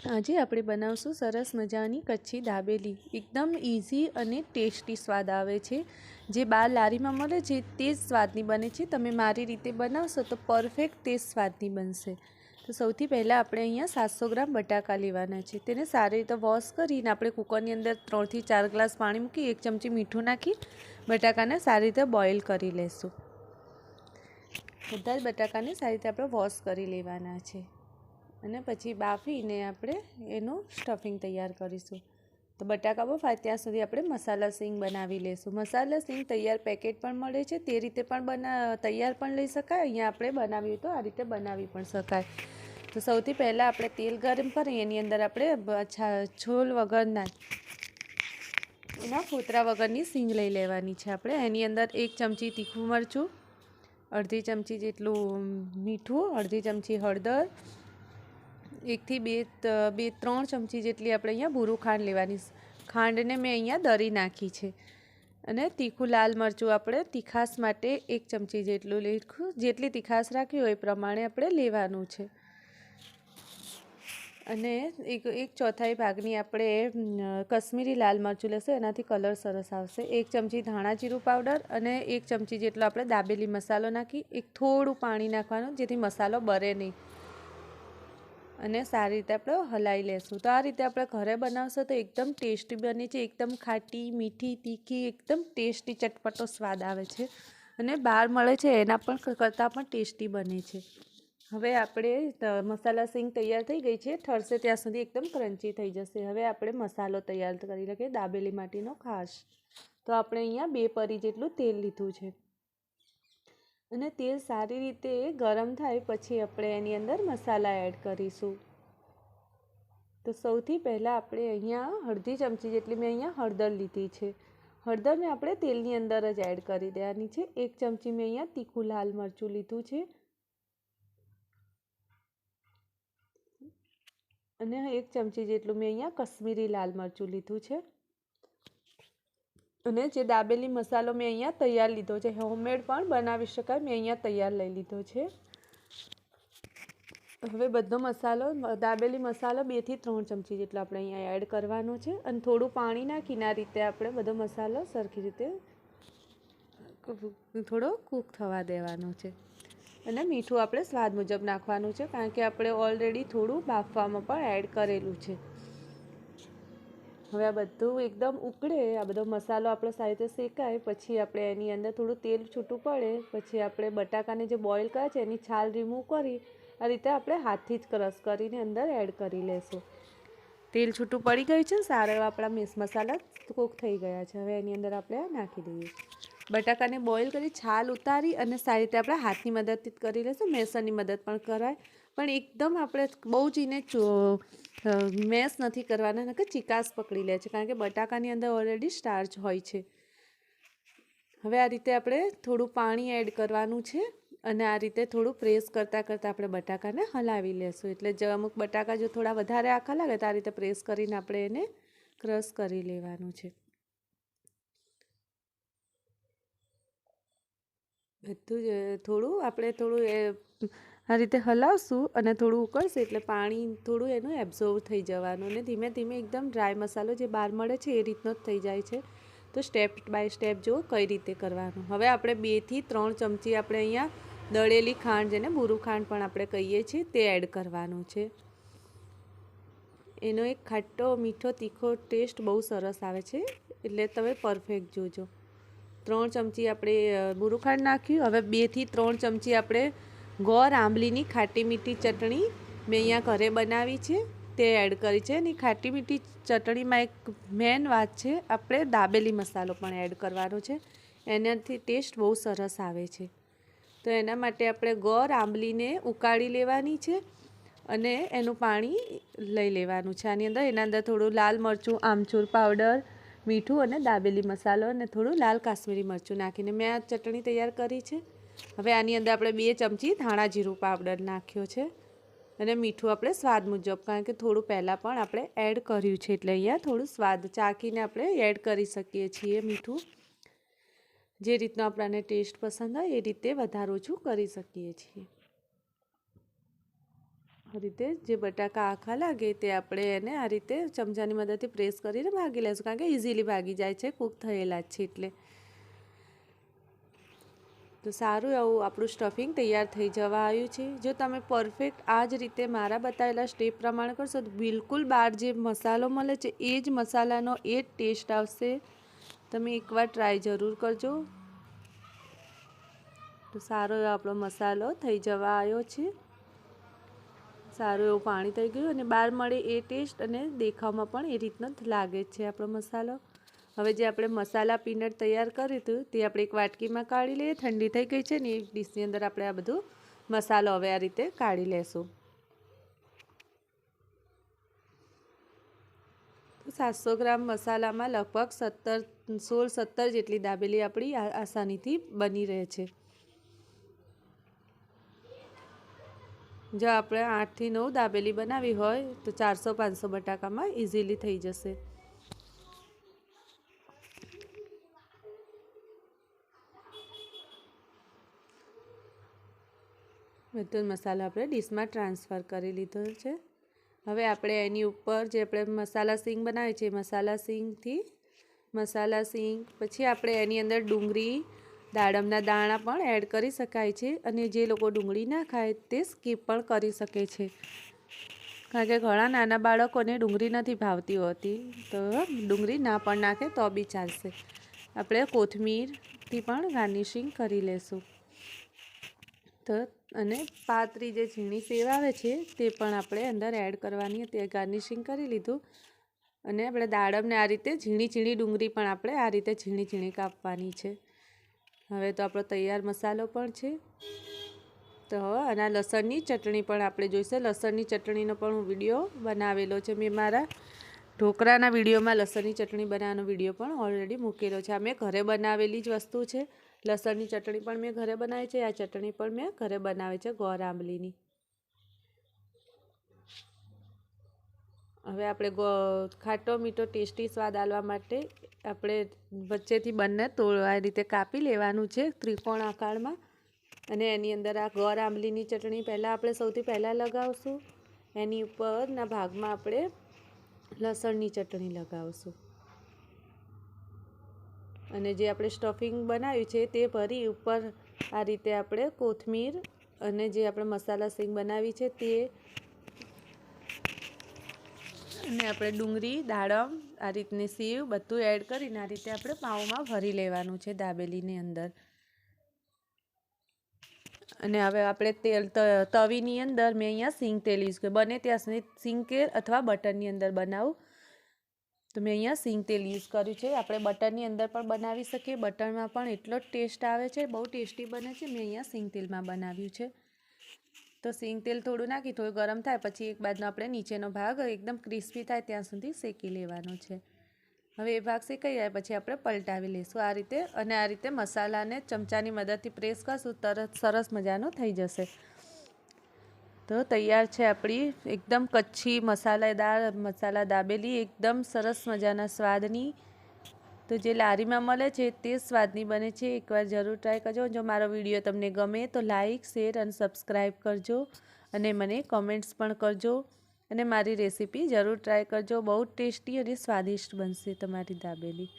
આજે આપણે બનાવશું સરસ મજાની કચ્છી દાબેલી. એકદમ ઇઝી અને ટેસ્ટી સ્વાદ આવે છે. જે બાર લારીમાં મળે છે તે જ સ્વાદની બને છે. તમે મારી રીતે બનાવશો તો પરફેક્ટ તે સ્વાદની બનશે. તો સૌથી પહેલાં આપણે અહીંયા સાતસો ગ્રામ બટાકા લેવાના છે. તેને સારી રીતે વોશ કરીને આપણે કુકરની અંદર ત્રણથી ચાર ગ્લાસ પાણી મૂકી એક ચમચી મીઠું નાખી બટાકાને સારી રીતે બોઇલ કરી લેશું. બધા જ બટાકાને સારી રીતે આપણે વોશ કરી લેવાના છે. અને પછી બાફીને આપણે એનું સ્ટફિંગ તૈયાર કરીશું. તો બટાકા બફાય ત્યાં સુધી આપણે મસાલા સિંગ બનાવી લઈશું મસાલા સિંગ તૈયાર પેકેટ પણ મળે છે, તે રીતે પણ બના, તૈયાર પણ લઈ શકાય. અહીંયા આપણે બનાવ્યું તો આ રીતે બનાવી પણ શકાય. તો સૌથી પહેલાં આપણે તેલ ગરમ કરી, એની અંદર આપણે છોલ વગરના એના ફોતરા વગરની સિંગ લઈ લેવાની છે આપણે. એની અંદર એક ચમચી તીખું મરચું, અડધી ચમચી જેટલું મીઠું, અડધી ચમચી હળદર એકથી બે બે, ત્રણ ચમચી જેટલી આપણે અહીંયા ભૂરું ખાંડ લેવાની ખાંડને મેં અહીંયા દરી નાખી છે. અને તીખું લાલ મરચું આપણે તીખાસ માટે એક ચમચી જેટલું લીખું જેટલી તીખાસ રાખી હોય એ પ્રમાણે આપણે લેવાનું છે. અને એક એક ચોથાઈ ભાગની આપણે કશ્મીરી લાલ મરચું લેશું, એનાથી કલર સરસ આવશે. એક ચમચી ધાણા જીરું પાવડર અને એક ચમચી જેટલો આપણે દાબેલી મસાલો નાખી, એક થોડું પાણી નાખવાનું જેથી મસાલો બરે નહીં. અને સારી રીતે આપણે હલાવી લેશું. તો આ રીતે આપણે ઘરે બનાવશો તો એકદમ ટેસ્ટી બને છે. એકદમ ખાટી, મીઠી, તીખી, એકદમ ટેસ્ટી, ચટપટો સ્વાદ આવે છે. અને બહાર મળે છે એના પણ કરતાં પણ ટેસ્ટી બને છે. હવે આપણે મસાલા સિંગ તૈયાર થઈ ગઈ છે. ઠરશે ત્યાં સુધી એકદમ ક્રન્ચી થઈ જશે. હવે આપણે મસાલો તૈયાર કરી લઈએ દાબેલી માટીનો ખાસ. તો આપણે અહીંયા બે પરી જેટલું તેલ લીધું છે. અને તેલ સારી રીતે ગરમ થાય પછી આપણે એની અંદર મસાલા એડ કરીશું. તો સૌથી પહેલાં આપણે અહીંયા અડધી ચમચી જેટલી મેં અહીંયા હળદર લીધી છે. હળદરને આપણે તેલની અંદર જ એડ કરી દેવાની છે. એક ચમચી મેં અહીંયા તીખું લાલ મરચું લીધું છે. અને એક ચમચી જેટલું મેં અહીંયા કશ્મીરી લાલ મરચું લીધું છે. અને જે દાબેલી મસાલો મેં અહીંયા તૈયાર લીધો છે હોમમેડ પણ બનાવી શકાય, મેં અહીંયા તૈયાર લઈ લીધો છે. હવે બધો મસાલો, દાબેલી મસાલો બેથી ત્રણ ચમચી જેટલો આપણે અહીંયા એડ કરવાનો છે અને થોડું પાણી નાખીને આ રીતે આપણે બધો મસાલો સરખી રીતે થોડો કૂક થવા દેવાનો છે. અને મીઠું આપણે સ્વાદ મુજબ નાખવાનું છે, કારણ કે આપણે ઓલરેડી થોડું બાફવામાં પણ એડ કરેલું છે. હવે આ બધું એકદમ ઉકળે, આ બધો મસાલો આપણો સારી રીતે શેકાય, પછી આપણે એની અંદર થોડું તેલ છૂટું પડે, પછી આપણે બટાકાને જે બોઇલ કર્યા છે એની છાલ રિમૂવ કરી, આ રીતે આપણે હાથથી જ ક્રશ કરીને અંદર એડ કરી લેશું. તેલ છૂટું પડી ગયું છે સારા એવા આપણા મિસ મસાલા કૂક થઈ ગયા છે. હવે એની અંદર આપણે નાખી દઈએ બટાકાને બોઇલ કરી છાલ ઉતારી અને સારી રીતે આપણે હાથની મદદથી કરી લેશું મેસરની મદદ પણ કરાય. પણ એકદમ આપણે બહુ જ એને મેસ નથી કરવાના નકર ચિકાસ પકડી લે છે. કારણ કે બટાકાની અંદર ઓલરેડી સ્ટાર્ચ હોય છે. હવે આ રીતે આપણે થોડું પાણી એડ કરવાનું છે અને આ રીતે થોડું પ્રેસ કરતાં કરતાં આપણે બટાકાને હલાવી લેશું. એટલે જો અમુક બટાકા જો થોડા વધારે આખા લાગે તો આ રીતે પ્રેસ કરીને આપણે એને ક્રશ કરી લેવાનું છે. બધું જ, થોડું આપણે થોડું એ આ રીતે હલાવશું અને થોડું ઉકળશે એટલે પાણી થોડું એનું એબ્ઝોર્વ થઈ જવાનું અને ધીમે ધીમે એકદમ ડ્રાય મસાલો જે બહાર મળે છે એ રીતનો જ થઈ જાય છે. તો સ્ટેપ બાય સ્ટેપ જુઓ કઈ રીતે કરવાનું. હવે આપણે બેથી ત્રણ ચમચી આપણે અહીંયા દળેલી ખાંડ જેને બુરું ખાંડ પણ આપણે કહીએ છીએ તે એડ કરવાનું છે. એનો એક ખાટો મીઠો તીખો ટેસ્ટ બહુ સરસ આવે છે. એટલે તમે પરફેક્ટ જોજો. ત્રણ ચમચી આપણે બુરું ખાંડ નાખ્યું. હવે બેથી ત્રણ ચમચી આપણે ગોળ આંબલીની ખાટી મીઠી ચટણી મેં અહીંયા ઘરે બનાવી છે. તે એડ કરી છે અને ખાટી મીઠી ચટણીમાં એક મેન વાત છે, આપણે દાબેલી મસાલો પણ એડ કરવાનો છે. એનાથી ટેસ્ટ બહુ સરસ આવે છે. તો એના માટે આપણે ગોર આંબલીને ઉકાળી લેવાની છે અને એનું પાણી લઈ લેવાનું છે. આની અંદર, એના અંદર થોડું લાલ મરચું, આમચૂર પાવડર, મીઠું અને દાબેલી મસાલો અને થોડું લાલ કાશ્મીરી મરચું નાખીને મેં આ ચટણી તૈયાર કરી છે. હવે આની અંદર આપણે બે ચમચી ધાણા જીરું પાવડર નાખ્યો છે અને મીઠું આપણે સ્વાદ મુજબ, કારણ કે થોડું પહેલાં પણ આપણે એડ કર્યું છે એટલે અહીંયા થોડું સ્વાદ ચાખીને આપણે એડ કરી શકીએ છીએ મીઠું. જે રીતનો આપણને ટેસ્ટ પસંદ હોય એ રીતે વધારે ઓછું કરી શકીએ છીએ. આ રીતે જે બટાકા આખા લાગે તે આપણે એને આ રીતે ચમચાની મદદથી પ્રેસ કરીને ભાગી લઈશું કારણ કે ઇઝીલી ભાગી જાય છે, કૂક થયેલા જ છે એટલે. તો સારું એવું આપણું સ્ટફિંગ તૈયાર થઈ જવા આવ્યું છે. જો તમે પરફેક્ટ આ જ રીતે મારા બતાવેલા સ્ટેપ પ્રમાણે કરશો તો બિલકુલ બહાર જે મસાલો મળે છે, એ જ મસાલાનો એ જ ટેસ્ટ આવશે. તમે એકવાર ટ્રાય જરૂર કરજો. તો સારો એવો આપણો મસાલો થઈ જવા આવ્યો છે. સારું એવું પાણી થઈ ગયું અને બહાર મળે એ ટેસ્ટ અને દેખાવમાં પણ એ રીતનો લાગે છે આપણો મસાલો. હવે જે આપણે મસાલા પીનટ તૈયાર કર્યું હતું, તે આપણે એક વાટકીમાં કાઢી લઈએ. ઠંડી થઈ ગઈ છે ને એ ડીશની અંદર આપણે આ બધું મસાલો હવે આ રીતે કાઢી લેશું. સાતસો ગ્રામ મસાલામાં લગભગ સત્તર, સોળ, સત્તર જેટલી દાબેલી આપણી આસાનીથી બની રહે છે. જો આપણે આઠથી નવ દાબેલી બનાવી હોય, તો ચારસો પાંચસો બટાકામાં ઇઝીલી થઈ જશે. બધો મસાલો આપણે ડીશમાં ટ્રાન્સફર કરી લીધો છે. હવે આપણે એની ઉપર જે આપણે મસાલા સિંગ બનાવી છે મસાલા સિંગથી મસાલા સિંગ, પછી આપણે એની અંદર ડુંગળી, દાડમના દાણા પણ એડ કરી શકાય છે અને જે લોકો ડુંગળી ના ખાય તે સ્કીપ પણ કરી શકે છે. કારણ કે ઘણા નાના બાળકોને ડુંગળી નથી ભાવતી હોતી, તો ડુંગળી ના પણ નાખે તો બી ચાલશે. આપણે કોથમીરથી પણ ગાર્નિશિંગ કરી લેશું. તો અને પાતરી જે ઝીણી સેવ આવે છે, તે પણ આપણે અંદર એડ કરવાની હતી. ગાર્નિશિંગ કરી લીધું અને આપણે દાડમને આ રીતે ઝીણી ઝીણી ડુંગળી પણ આપણે આ રીતે ઝીણી ઝીણી કાપવાની છે. હવે તો આપણો તૈયાર મસાલો પણ છે. તો આના લસણની ચટણી પણ આપણે જોઈશે. લસણની ચટણીનો પણ હું વીડિયો બનાવેલો છે. મેં મારા ઢોકળાના વિડીયોમાં લસણની ચટણી બનાવવાનો વીડિયો પણ ઓલરેડી મૂકેલો છે. આ મેં ઘરે બનાવેલી જ વસ્તુ છે. લસણની ચટણી પણ મેં ઘરે બનાવી છે, આ ચટણી પણ મેં ઘરે બનાવી છે ગોર આંબલીની. હવે આપણે ગો, ખાટો મીઠો ટેસ્ટી સ્વાદ આવવા માટે આપણે વચ્ચેથી બંને તોડવા રીતે કાપી લેવાનું છે ત્રિકોણ આકારમાં. અને એની અંદર આ ગોર આંબલીની ચટણી પહેલાં આપણે સૌથી પહેલાં લગાવશું. એની ઉપરના ભાગમાં આપણે લસણની ચટણી લગાવશું. અને જે આપણે સ્ટફિંગ બનાવ્યું છે તે ભરી ઉપર આ રીતે આપણે કોથમીર અને જે આપણે મસાલા સિંગ બનાવી છે તે અને આપણે ડુંગળી, દાડમ, આ રીતની સીવ બધું એડ કરીને આ રીતે આપણે પાઉંમાં ભરી લેવાનું છે દાબેલીની અંદર. અને હવે આપણે તેલ તવીની અંદર મેં અહીંયા સિંગ તેલ યુઝ કર્યું. બને ત્યાં સુધી સિંગ કેર અથવા બટરની અંદર બનાવું. તો મેં અહીંયા સિંગ તેલ યુઝ કર્યું છે. આપણે બટરની અંદર પણ બનાવી શકીએ. બટરમાં પણ એટલો જ ટેસ્ટ આવે છે. બહુ ટેસ્ટી બને છે. મેં અહીંયા સિંગ તેલમાં બનાવ્યું છે. તો સિંગ તેલ થોડું નાખી, થોડું ગરમ થાય, પછી એક બાજુનો આપણે નીચેનો ભાગ એકદમ ક્રિસ્પી થાય, ત્યાં સુધી શેકી લેવાનો છે. હવે એ ભાગ શેકાઈ જાય, પછી આપણે પલટાવી લઈશું. આ રીતે, અને આ રીતે મસાલાને ચમચાની મદદથી પ્રેસ કરશું. તરત સરસ મજાનો થઈ જશે. તો તૈયાર છે આપણી એકદમ કચ્છી મસાલેદાર, મસાલા દાબેલી, એકદમ સરસ મજાના સ્વાદની. તો જે લારીમાં મળે છે તે સ્વાદની બને છે. એકવાર જરૂર ટ્રાય કરજો. જો મારો વીડિયો તમને ગમે તો લાઇક શેર અને સબસ્ક્રાઈબ કરજો અને મને કોમેન્ટ્સ પણ કરજો. અને મારી રેસીપી જરૂર ટ્રાય કરજો. બહુ ટેસ્ટી અને સ્વાદિષ્ટ બનશે તમારી દાબેલી.